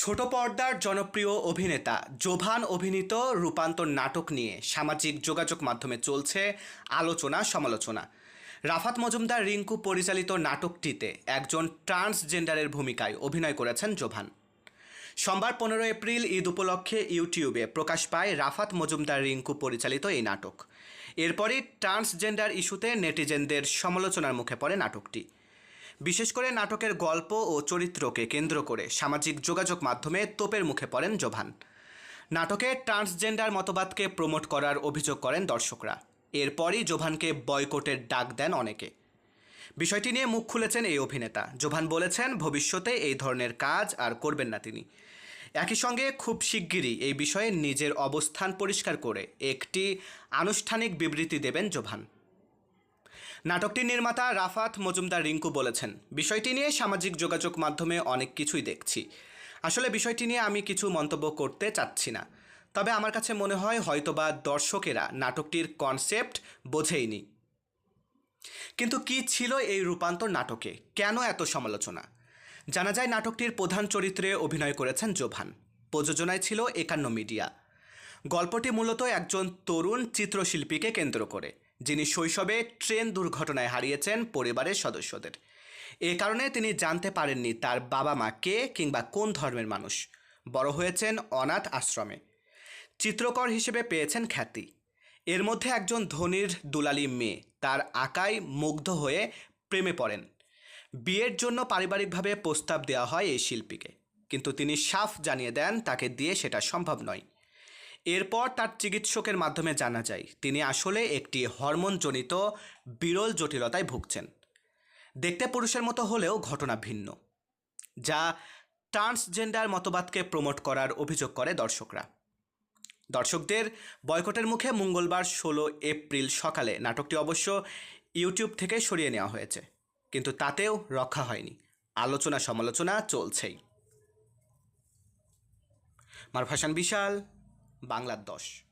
ছোট পর্দার জনপ্রিয় অভিনেতা জোভান অভিনীত রূপান্তর নাটক নিয়ে সামাজিক যোগাযোগ মাধ্যমে চলছে আলোচনা সমালোচনা। রাফাত মজুমদার রিঙ্কু পরিচালিত নাটকটিতে একজন ট্রান্সজেন্ডারের ভূমিকায় অভিনয় করেছেন জোভান। সোমবার পনেরো এপ্রিল ঈদ উপলক্ষে ইউটিউবে প্রকাশ পায় রাফাত মজুমদার রিঙ্কু পরিচালিত এই নাটক। এরপরই ট্রান্সজেন্ডার ইস্যুতে নেটিজেনদের সমালোচনার মুখে পড়ে নাটকটি। বিশেষ করে নাটকের গল্প ও চরিত্রকে কেন্দ্র করে সামাজিক যোগাযোগ মাধ্যমে তোপের মুখে পড়েন জোভান। নাটকে ট্রান্সজেন্ডার মতবাদকে প্রমোট করার অভিযোগ করেন দর্শকরা। এরপরই জোভানকে বয়কটের ডাক দেন অনেকে। বিষয়টি নিয়ে মুখ খুলেছেন এই অভিনেতা। জোভান বলেছেন, ভবিষ্যতে এই ধরনের কাজ আর করবেন না তিনি। একই সঙ্গে খুব শিগগিরই এই বিষয়ে নিজের অবস্থান পরিষ্কার করে একটি আনুষ্ঠানিক বিবৃতি দেবেন জোভান। নাটকটির নির্মাতা রাফাত মজুমদার রিঙ্কু বলেছেন, বিষয়টি নিয়ে সামাজিক যোগাযোগ মাধ্যমে অনেক কিছুই দেখছি। আসলে বিষয়টি নিয়ে আমি কিছু মন্তব্য করতে চাচ্ছি না। তবে আমার কাছে মনে হয় হয়তোবা দর্শকেরা নাটকটির কনসেপ্ট বোঝেইনি। কিন্তু কি ছিল এই রূপান্তর নাটকে? কেন এত সমালোচনা? জানা যায় নাটকটির প্রধান চরিত্রে অভিনয় করেছেন জোভান। প্রযোজনায় ছিল একান্ন মিডিয়া। গল্পটি মূলত একজন তরুণ চিত্রশিল্পীকে কেন্দ্র করে। যিনি শৈশবে ট্রেন দুর্ঘটনায় হারিয়েছেন পরিবারের সদস্যদের। এ কারণে তিনি জানতে পারেননি তার বাবা মা কে কিংবা কোন ধর্মের মানুষ। বড় হয়েছেন অনাথ আশ্রমে। চিত্রকর হিসেবে পেয়েছেন খ্যাতি। এর মধ্যে একজন ধনির দুলালি মেয়ে, তার আঁকায় মুগ্ধ হয়ে প্রেমে পড়েন। বিয়ের জন্য পারিবারিকভাবে প্রস্তাব দেওয়া হয় এই শিল্পীকে। কিন্তু তিনি সাফ জানিয়ে দেন তাকে দিয়ে সেটা সম্ভব নয়। এরপর তার চিকিৎসকের মাধ্যমে জানা যায়, তিনি আসলে একটি হরমোনজনিত বিরল জটিলতায় ভুগছেন। দেখতে পুরুষের মতো হলেও ঘটনা ভিন্ন, যা ট্রান্সজেন্ডার মতবাদকে প্রমোট করার অভিযোগ করে দর্শকরা। দর্শকদের বয়কটের মুখে মঙ্গলবার ষোলো এপ্রিল সকালে নাটকটি অবশ্য ইউটিউব থেকে সরিয়ে নেওয়া হয়েছে, কিন্তু তাতেও রক্ষা হয়নি। আলোচনা সমালোচনা চলছেই মারফাসান বিশাল বাংলার দশ।